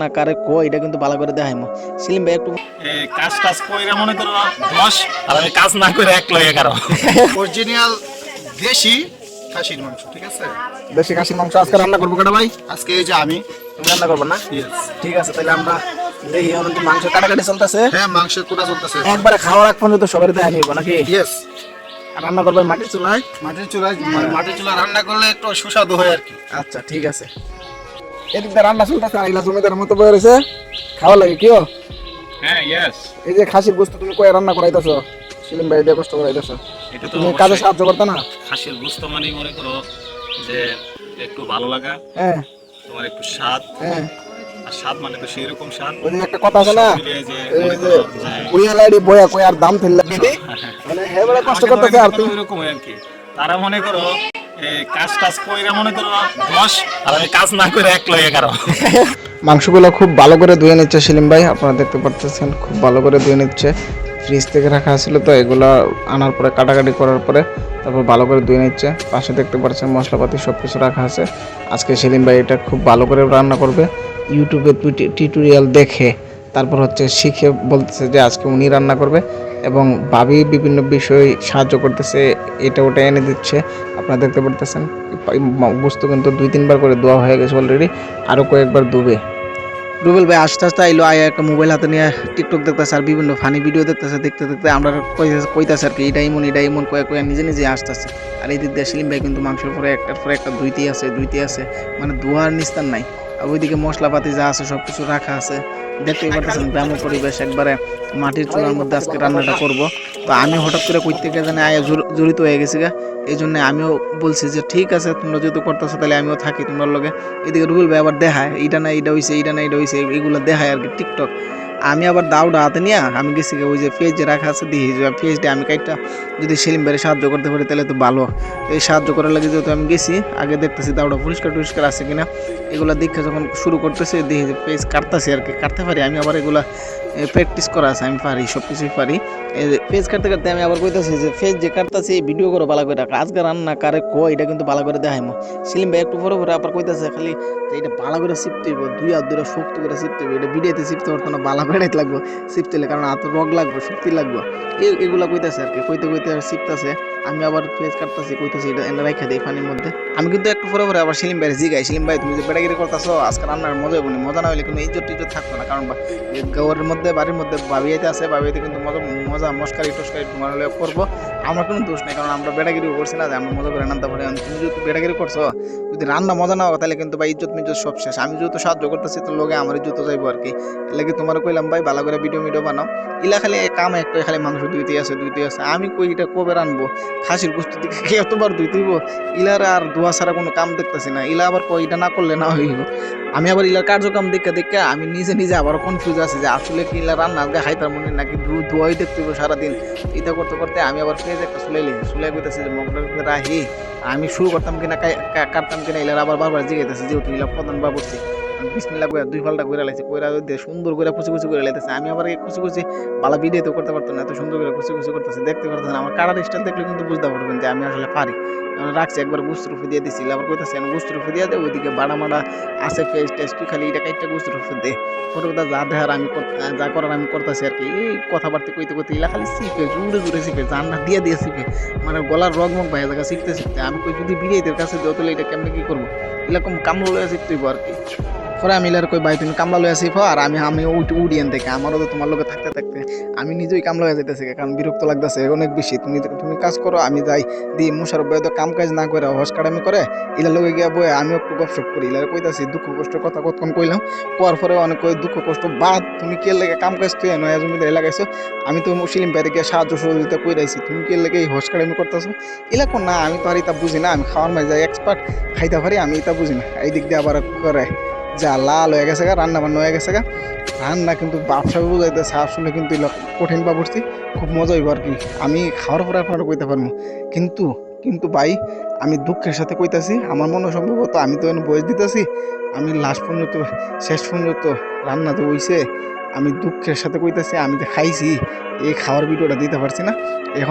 না কারে কো এটা কিন্তু ভালো করে দেখাইমো। সেলিম ভাই একটু কাজ টাজ কইরা মনে করো দশ আর আমি কাজ না করে এক লয় এগারো অরিজিনাল দেশি খাসির মাংস ঠিক আছে? বেশি খাসির মাংস আজকে রান্না করব কেটা ভাই? আজকে এই যে আমি। তুমি রান্না করব না? ঠিক আছে তাহলে আমরা দেখি এখন তো মাংস কাটাকাটি চলতেছে। হ্যাঁ মাংস কোটা চলতেছে। একবারে খাওয়ার এক পর্যন্ত সবাই দেখা নিব নাকি? ইয়েস রান্না করবে মাটির চুলায়? মাটির চুলায় মানে মাটির চুলা রান্না করলে একটু সুস্বাদু হয় আর কি। আচ্ছা ঠিক আছে। এদিক রান্না চলতেছে জমিদার মতো বয়ে রয়েছে। খাওয়া লাগে কিও? হ্যাঁ ইয়েস এই যে খাসির গোস্ত তুমি কয়ে রান্না করাইতেছো সেলিম ভাই দিয়ে কষ্ট করাইতেছো। এটা তো তুমি কাজে সাহায্য করতে না? খাসির গুস্ত মানে মনে করো যে একটু ভালো লাগা হ্যাঁ। তোমার একটু স্বাদ। হ্যাঁ। স্বাদ মানে তো সেই রকম স্বাদ। ওই একটা কথা আছে না মনে যে করো যে বুড়িয়া লাইডি বয়া কই আর দাম ফেললে? মানে হে কষ্ট করতেছে আর তুমি এরকম আর কি। তারা মনে করো কাজ টাজ কইরা মনে করো দশ আর আমি কাজ না করে এক লয় এগারো মাংসগুলো খুব ভালো করে ধুয়ে নিচ্ছে সেলিম ভাই, আপনারা দেখতে পাচ্ছেন খুব ভালো করে ধুয়ে নিচ্ছে। ফ্রিজ থেকে রাখা ছিল তো, এগুলো আনার পরে, কাটাকাটি করার পরে তারপর ভালো করে ধুয়ে নিচ্ছে। পাশে দেখতে পাচ্ছেন মশলাপাতি সব কিছু রাখা আছে। আজকে সেলিম ভাই এটা খুব ভালো করে রান্না করবে। ইউটিউবে টিউটোরিয়াল দেখে, তারপর হচ্ছে শিখে বলতেছে যে আজকে উনি রান্না করবে। এবং ভাবি বিভিন্ন বিষয় সাহায্য করতেছে, এটা ওটা এনে দিচ্ছে। আপনারা দেখতে পারতেছেন। বস্তু কিন্তু দুই, তিনবার করে দোয়া হয়ে গেছে অলরেডি আরও কয়েকবার ডুবে রুবেল ভাই আস্তে আস্তে আইলো, আয় একটা মোবাইল হাতে নিয়ে টিকটক দেখতেছে আর বিভিন্ন ফানি ভিডিও দেখতেছে, দেখতে দেখতে আমরা কইতাছে- আর কি, এটা ইমন এটা ইমন কয়ে কয়ে নিজে নিজে আসতেছে আর এই দিক দিয়ে সেলিম ভাই কিন্তু মাংসের পরে একটার পরে একটা দুইটি আছে দুইটি আছে। মানে ধোয়ার নিস্তার নাই। ওইদিকে মশলাপাতি যা আছে সব কিছু রাখা আছে। দেখতেই পারতেছেন গ্রাম্য পরিবেশ একবারে মাটির চুলার মধ্যে আজকে রান্নাটা করব। তো আমি হঠাৎ করে কই থেকে জানি আয় জড়িত হয়ে গেছি গা। এই জন্য আমিও বলছি যে, ঠিক আছে, তোমরা যেহেতু করতেছো, তাহলে আমিও থাকি তোমার লগে। এদিকে রুবেল ভাই আবার দেখায় এটা না এটা হইছে এটা না এটা হইছে এগুলো দেখায় আর কি টিকটক। আমি আবার দাও হাতে নিয়ে আমি গেছি ওই যে পেজ রাখা আছে দিয়ে পেজটা আমি কাইটটা যদি সেলিম ভাইয়ের সাহায্য করতে পারি তাহলে তো ভালো। এই সাহায্য করার লাগে যেহেতু আমি গেছি, আগে দেখতেছি দাউটা পরিষ্কার টরিষ্কার আছে কিনা। এগুলো দেখে যখন শুরু করতেছে দিয়ে পেজ কাটতেছি আর কি, কাটতে পারি আমি আবার এগুলা প্র্যাকটিস করা আছে, আমি পারি সব কিছুই পারি পেজ কাটতে কাটতে আমি আবার কইতাছি যে পেজ যে কাটতাছি ভিডিও করে ভালো করে আজকে রান্না কারে কো এটা কিন্তু ভালো করে দেখাইমো। সিলিম ভাই একটু পরে পরে আবার কইতাছে, খালি যে এটা ভালো করে সিপতে হইব, দুই হাত দুটো শক্ত করে সিপতে হইব। এটা ভিডিওতে সিপতে পারতো না ভালো করে লাগবো হলে কারণ হাত রগ লাগবে, শক্তি লাগবে। এগুলা কইতাছে আর কি, কইতে কইতে সিপতাছে আমি আবার পেজ কাটতাছি, কইতাছি এটা এনে রাখা দেই পানির মধ্যে। আমি কিন্তু একটু পরে পরে আবার সেলিম ভাই জিগাই সেলিম ভাই তুমি যে বেড়াগিরি করতেছো আজকে রান্নার মজা হইব মজা না হলে কিন্তু ইজ্জত টিজ্জত থাকতো না, কারণ এই গাওয়ার মধ্যে, বাড়ির মধ্যে বাবিয়াতে আছে, বাবিয়াতে কিন্তু মজা মজা, মস্কারি টস্কারি তোমার হলে করব। আমার কোনো দোষ নেই, কারণ আমরা বেড়াগিরি করছি না যে আমরা মজা করে রান্না পারি। তুমি যদি বেড়াগিরি করছ, যদি রান্না মজা না হয় তাহলে কিন্তু ভাই ইজ্জত মিজ্জত সব শেষ। আমি যেহেতু সাহায্য করতেছি, তো লোকে আমার ইজ্জত যাইবো আর কি। এর লাগে তোমার কইলাম, ভাই, ভালো করে ভিডিও মিডিও বানাও। ইলা খালি কাম একটা খালি মাংস দুইতেই আছে দুইতেই আছে। আমি কই এটা কবে রানবো? খাসির গোস্ত দিকে এতবার দুইতে হইব ইলার আর দোয়া ছাড়া কোনো কাম দেখতেছি না। ইলা আবার কই এটা না করলে না হইব। আমি আবার ইলার কার্যক্রম দেখে দেখে আমি নিজে নিজে আবার কনফিউজ আছি যে আসলে কি ইলা রান্না আজকে খাইতার মনে নাকি ধোয়াই দেখতে হইব সারাদিন। এটা করতে করতে আমি আবার পেঁয়াজ একটা সুলাইলি সুলাই কইতেছি যে মগটা রাহি, আমি শুরু করতাম কিনা কাটতাম কিনা, ইলার আবার বারবার জিগাইতেছে, যেহেতু ইলা প্রধান বাবুর্চি। বিসমিল্লা কইরা দুই ফালটা কইরা লাইছে, কইরা দিয়ে সুন্দর করে কুচি কুচি করে লাইতেছে। আমি আবার কুচি কুচি বালা ভিডিও তো করতে পারতাম না, এত সুন্দর করে কুচি কুচি করতেছে, দেখতে পারতেছেন আমার কাটার স্টাইল দেখলে কিন্তু বুঝতে পারবেন যে আমি আসলে পারি। রাখছি, একবার গুস্ত রুফে দিয়ে দিছি, আবার কইতাছি, আমি গুস্ত রুফে দিয়ে দে ওইদিকে বাড়া মাড়া আছে ফেস টেস্ট তুই খালি, এটা কাইটা গুস্ত রুফে দে। পরে কথা যা দেহার আমি যা করার আমি করতেছি আর কি। এই কথাবার্তা কইতে কইতে ইলা খালি শিখে জুড়ে জুড়ে শিখে জান্নাত দিয়ে দিয়ে শিখে মানে গলার রগ মগ ভাই জায়গা শিখতে শিখতে আমি কই যদি বিড়িয়েদের কাছে দেও, তাহলে এটা কেমনে কি করব? এরকম কামড় লয়ে শিখতে হইবো আর কি। পরে আমি ইলার কই, ভাই, তুমি কামলা লয়ে আসি আর আমি আমি উড়িয়েন থেকে আমারও তো তোমার লোকে থাকতে থাকতে। আমি নিজেই কামলা হয়ে যেতেছি কারণ বিরক্ত লাগতেছে অনেক বেশি। তুমি তুমি কাজ করো, আমি যাই। দিই মুশার ভাই তো কাম কাজ না করে, হস কাটামি করে, ইলার লোকে গিয়া বয়ে আমি একটু গপসপ করি। ইলার কইতাছি, দুঃখ, কষ্ট, কথা কতক্ষণ কইলাম? কোয়ার পরে অনেক কই দুঃখ, কষ্ট, বাদ, তুমি কে লেগে কাম কাজ তুই নয়া জমিতে লাগাইছো? আমি তো মুসলিম বাইরে গিয়ে সাহায্য সহযোগিতা করে রাইছি তুমি কে লেগে এই হস কাটামি করতেছো? এলাকো না, আমি তো আর এটা বুঝি না, আমি খাওয়ার মাঝে যাই এক্সপার্ট খাইতে পারি, আমি এটা বুঝি না। এই দিক দিয়ে আবার করে যা লাল হয়ে গেছে গা, রান্না বান্না হয়ে গেছে গা। রান্না কিন্তু ব্যবসা বুঝাইতেছে, আসলে কিন্তু কঠিন বা পড়ছি খুব মজা হইব আর কি। আমি খাওয়ার পরে আপনারা কইতে পারব কিন্তু কিন্তু ভাই, আমি দুঃখের সাথে কইতাছি, আমার মনে সম্ভবত আমি তো বয়স দিতেছি, আমি লাস্ট পর্যন্ত, শেষ পর্যন্ত রান্না তো হইছে। আমি দুঃখের সাথে কইতাছি, আমি যে খাইছি, এই খাওয়ার ভিডিওটা দিতে পারছি না। এখন